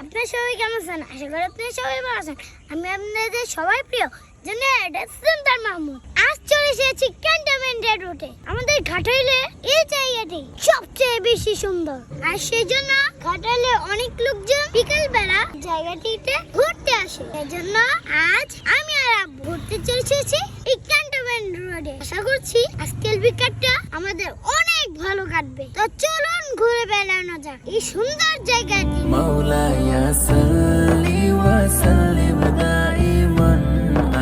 আপনার সবাই কেমন আছেন? আশা করি আপনার সবাই ভালো আছেন। আমি আপনাদের সবাই প্রিয় জেনারেটর মাহমুদ। আজ চলে এসেছি ক্যান্টনমেন্টের রুটে আমাদের ঘাটাইলে এই জায়গাটি সবচেয়ে বেশি সুন্দর। আর সেই জন্য ঘাটাইলে অনেক লোকজন বিকেল বেলা জায়গাটিতে ঘুরতে আসে। এই জন্য আজ আমি আর ঘুরতে চলে এসেছি এই ক্যান্টনমেন্ট রোডে আশা করছি আজকের বিকেটটা আমাদের অনেক ভালো কাটবে। তো চলুন ঘুরে বেড়ানো যাক। এই সুন্দর জায়গাটি। মাওলায়া সাল্লি ওয়া সাল্লিম দাইমান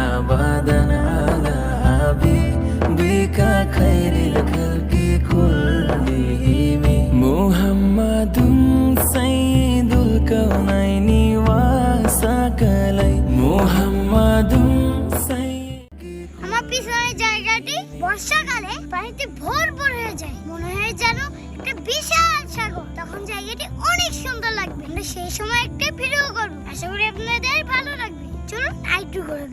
আবাদান আলা খাইরিল খালকি ওয়া সাকালাই। জায়গাটি বর্ষাকালে পানিতে ভরপুর হয়ে যায়। মনে হয় যেন একটা বিশাল সাগর। তখন জায়গাটি অনেক সুন্দর লাগবে। আমরা সেই সময় একটা ভিডিও করব। আশা করি আপনাদের ভালো লাগবে। চলুন আইটু করে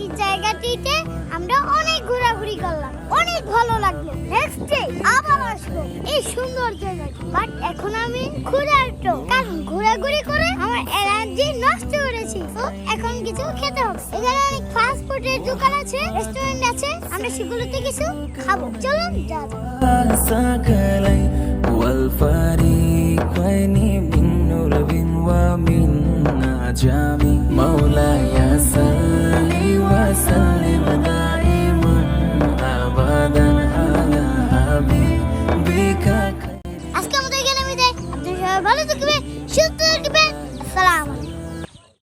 এই জায়গাটিতে আমরা অনেক ঘোরাঘুরি করলাম। অনেক ভালো লাগল। নেক্সট ডে আবার আসব। এই সুন্দর জায়গাটি। বাট এখন আমি খুঁজে আসব। কারণ কিছু খেতে হবে এখানে অনেক ফাস্ট ফুডের দোকান আছে রেস্টুরেন্ট আছে আমরা সেগুলোতে কিছু খাবো চলুন যা যাক। ساكلي والفريقين من نور ومن نجم مولاي صل وسلم دائما ابدا على حبيبك আজকে আমাদের এখানে আমি দেয় আপনি সবাই ভালো থাকবেন সুস্থ থাকবেন আসসালাম